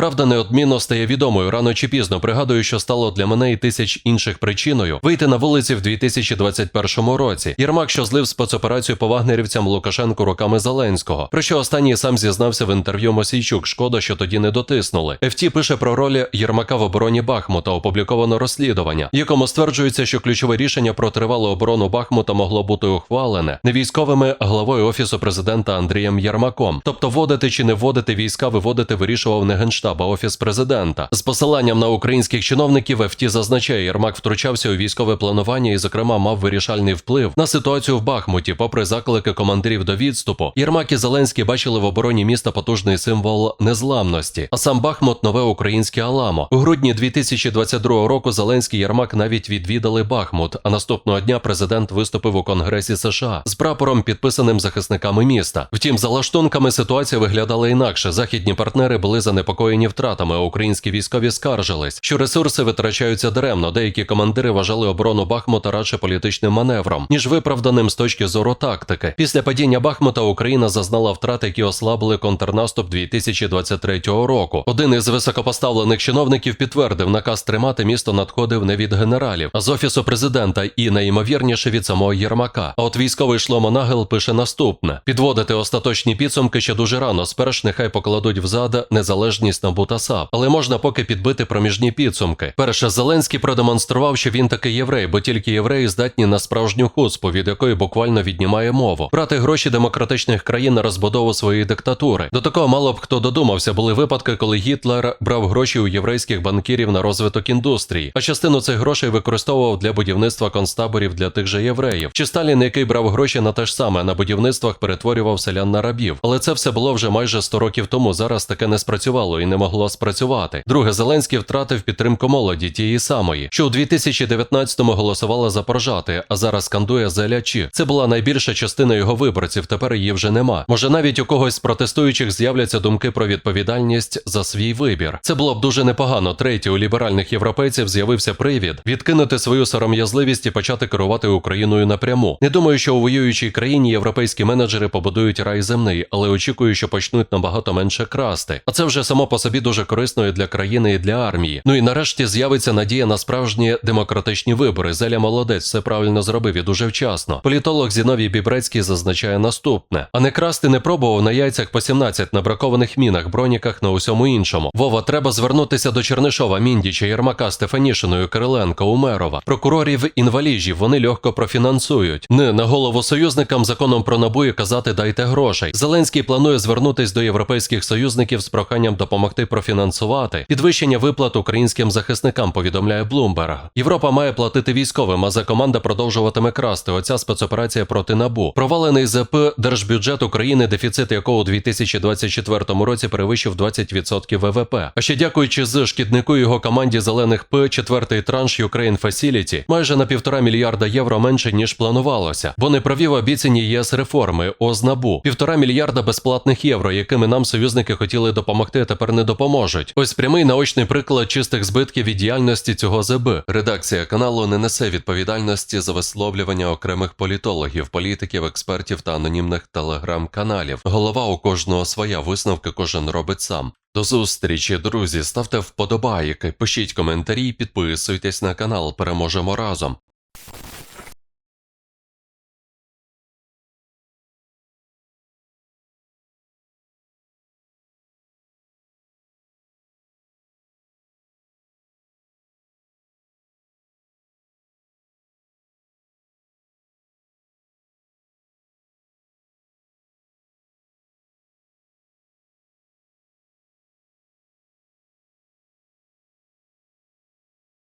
Правда, неодмінно стає відомою рано чи пізно. Пригадую, що стало для мене і тисяч інших причиною вийти на вулиці в 2021 році. Єрмак, що злив спецоперацію по вагнерівцям Лукашенку руками Зеленського. Про що останній сам зізнався в інтерв'ю Мосійчук. Шкода, що тоді не дотиснули. ФТ пише про роль Єрмака в обороні Бахмута. Опубліковано розслідування, якому стверджується, що ключове рішення про тривалу оборону Бахмута могло бути ухвалене не військовими а главою офісу президента Андрієм Єрмаком. Тобто вводити чи не вводити війська, виводити вирішував не генштаб, а офіс президента. З посиланням на українських чиновників ФТ зазначає, Єрмак втручався у військове планування і, зокрема, мав вирішальний вплив на ситуацію в Бахмуті. Попри заклики командирів до відступу, Єрмак і Зеленський бачили в обороні міста потужний символ незламності. А сам Бахмут нове українське Аламо. У грудні 2022 року Зеленський і Єрмак навіть відвідали Бахмут. А наступного дня президент виступив у Конгресі США з прапором, підписаним захисниками міста. Втім, за лаштунками ситуація виглядала інакше. Західні партнери були занепокоєні втратами. Українські військові скаржились, що ресурси витрачаються даремно. Деякі командири вважали оборону Бахмута радше політичним маневром, ніж виправданим з точки зору тактики. Після падіння Бахмута Україна зазнала втрат, які ослабили контрнаступ 2023 року. Один із високопоставлених чиновників підтвердив, наказ тримати місто надходив не від генералів, а з офісу президента і найімовірніше від самого Єрмака. А от військовий Шломо Нагел пише наступне: підводити остаточні підсумки ще дуже рано. Сперш нехай покладуть взад незалежність НАБУ та САП, але можна поки підбити проміжні підсумки. Перше, Зеленський продемонстрував, що він таки єврей, бо тільки євреї здатні на справжню хуцпу, від якої буквально віднімає мову. Брати гроші демократичних країн на розбудову своєї диктатури. До такого мало б хто додумався. Були випадки, коли Гітлер брав гроші у єврейських банкірів на розвиток індустрії, а частину цих грошей використовував для будівництва концтаборів для тих же євреїв. Чи Сталін, який брав гроші на те ж саме на будівництвах, перетворював селян на рабів. Але це все було вже майже 100 років тому. Зараз таке не спрацювало не могло спрацювати. Друге, Зеленський втратив підтримку молоді тієї самої, що у 2019-му голосувала за Поржати, а зараз скандує Зелячі. Це була найбільша частина його виборців. Тепер її вже нема. Може, навіть у когось з протестуючих з'являться думки про відповідальність за свій вибір. Це було б дуже непогано. Третє, у ліберальних європейців з'явився привід відкинути свою сором'язливість і почати керувати Україною напряму. Не думаю, що у воюючій країні європейські менеджери побудують рай земний, але очікую, що почнуть набагато менше красти. А це вже само по собі дуже корисно і для країни і для армії. Ну і нарешті з'явиться надія на справжні демократичні вибори. Зеля молодець все правильно зробив і дуже вчасно. Політолог Зіновій Бібрецький зазначає наступне: а не красти не пробував на яйцях по 17 на бракованих мінах, броніках на усьому іншому. Вова, треба звернутися до Чернишова, Міндіча, Єрмака, Стефанішиної, Кириленка, Умерова, прокурорів інваліжів. Вони легко профінансують. Не на голову союзникам законом про набу і казати дайте грошей. Зеленський планує звернутись до європейських союзників з проханням допомогти профінансувати підвищення виплат українським захисникам. Повідомляє Блумберг. Європа має платити військовим, а за команда продовжуватиме красти. Оця спецоперація проти набу. Провалений ЗП держбюджет України, дефіцит якого у 2024 році перевищив 20% ВВП. А ще дякуючи з шкіднику його команді зелених П, четвертий транш Ukraine Facility майже на півтора мільярда євро менше ніж планувалося, бо не провів обіцяні ЄС реформи ОЗНАБУ. Півтора мільярда безплатних євро, якими нам союзники хотіли допомогти, а тепер не допоможуть. Ось прямий наочний приклад чистих збитків від діяльності цього ЗБ. Редакція каналу не несе відповідальності за висловлювання окремих політологів, політиків, експертів та анонімних телеграм-каналів. Голова у кожного своя висновки кожен робить сам. До зустрічі, друзі. Ставте вподобайки, пишіть коментарі, підписуйтесь на канал. Переможемо разом.